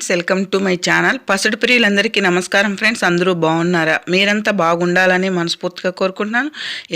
Welcome to my channel. పసడు ప్రియులందరికీ నమస్కారం friends. అందరూ బాగున్నారా? మీరంతా బాగుండాలని మనస్ఫూర్తిగా కోరుకుంటున్నాను.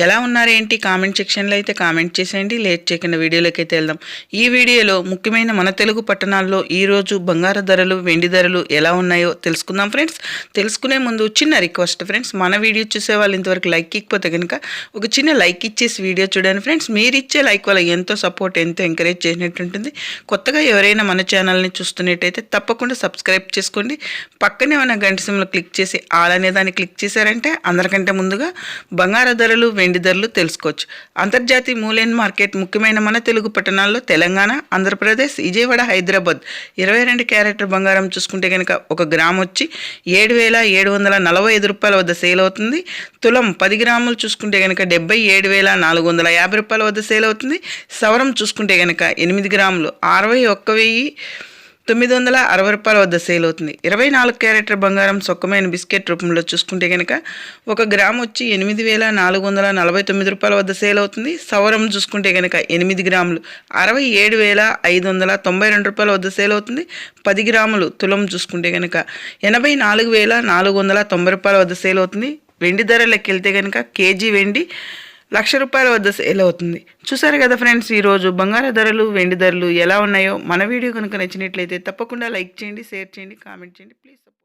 ఎలా ఉన్నారేంటి కామెంట్ సెక్షన్లో అయితే కామెంట్ చేసేయండి. లేట్ చేయకుండా వీడియోలోకి అయితే వెళ్దాం. ఈ వీడియోలో ముఖ్యమైన మన తెలుగు పట్టణాల్లో ఈరోజు బంగారు ధరలు వెండి ధరలు ఎలా ఉన్నాయో తెలుసుకుందాం ఫ్రెండ్స్. తెలుసుకునే ముందు చిన్న రిక్వెస్ట్ ఫ్రెండ్స్. మన వీడియో చూసే వాళ్ళు ఇంతవరకు లైక్ ఇకపోతే కనుక ఒక చిన్న లైక్ ఇచ్చేసి వీడియో చూడండి ఫ్రెండ్స్. మీరు ఇచ్చే లైక్ వల్ల ఎంతో సపోర్ట్ ఎంతో ఎంకరేజ్ చేసినట్టు ఉంటుంది. కొత్తగా ఎవరైనా మన ఛానల్ని చూస్తున్నట్టయితే తప్పకుండా సబ్స్క్రైబ్ చేసుకోండి. పక్కనే ఉన్న గంట సింహలో క్లిక్ చేసి ఆల్ అనే దాన్ని క్లిక్ చేశారంటే అందరికంటే ముందుగా బంగారు ధరలు వెండి ధరలు తెలుసుకోవచ్చు. అంతర్జాతీయ మూలైన మార్కెట్ ముఖ్యమైన మన తెలుగు పట్టణాల్లో తెలంగాణ ఆంధ్రప్రదేశ్ విజయవాడ హైదరాబాద్. ఇరవై రెండు క్యారెట్ బంగారం చూసుకుంటే కనుక ఒక గ్రామ్ వచ్చి ఏడు వేల ఏడు వందల నలభై ఐదు రూపాయల వద్ద సేల్ అవుతుంది. తులం పది గ్రాములు చూసుకుంటే కనుక డెబ్బై ఏడు వేల నాలుగు వందల యాభై రూపాయల వద్ద సేల్ అవుతుంది. సవరం చూసుకుంటే కనుక ఎనిమిది గ్రాములు అరవై ఒక్క వెయ్యి తొమ్మిది వందల అరవై రూపాయల వద్ద సేల్ అవుతుంది. ఇరవై నాలుగు క్యారెట్ల బంగారం సొక్కమైన బిస్కెట్ రూపంలో చూసుకుంటే కనుక ఒక గ్రామ్ వచ్చి ఎనిమిది వేల నాలుగు వందల నలభై తొమ్మిది రూపాయల వద్ద సేల్ అవుతుంది. సవరం చూసుకుంటే కనుక ఎనిమిది గ్రాములు అరవై ఏడు వేల ఐదు వందల తొంభై రెండు రూపాయల వద్ద సేల్ అవుతుంది. పది గ్రాములు తులం చూసుకుంటే కనుక ఎనభై నాలుగు వేల నాలుగు వందల తొంభై రూపాయల వద్ద సేల్ అవుతుంది. వెండి ధరలకు వెళ్తే కనుక కేజీ వెండి లక్ష రూపాయల వద్ద సేల్ అవుతుంది. చూసారు కదా ఫ్రెండ్స్ ఈరోజు బంగారు ధరలు వెండి ధరలు ఎలా ఉన్నాయో? మన వీడియో కనుక నచ్చినట్లయితే తప్పకుండా లైక్ చేయండి షేర్ చేయండి కామెంట్ చేయండి. ప్లీజ్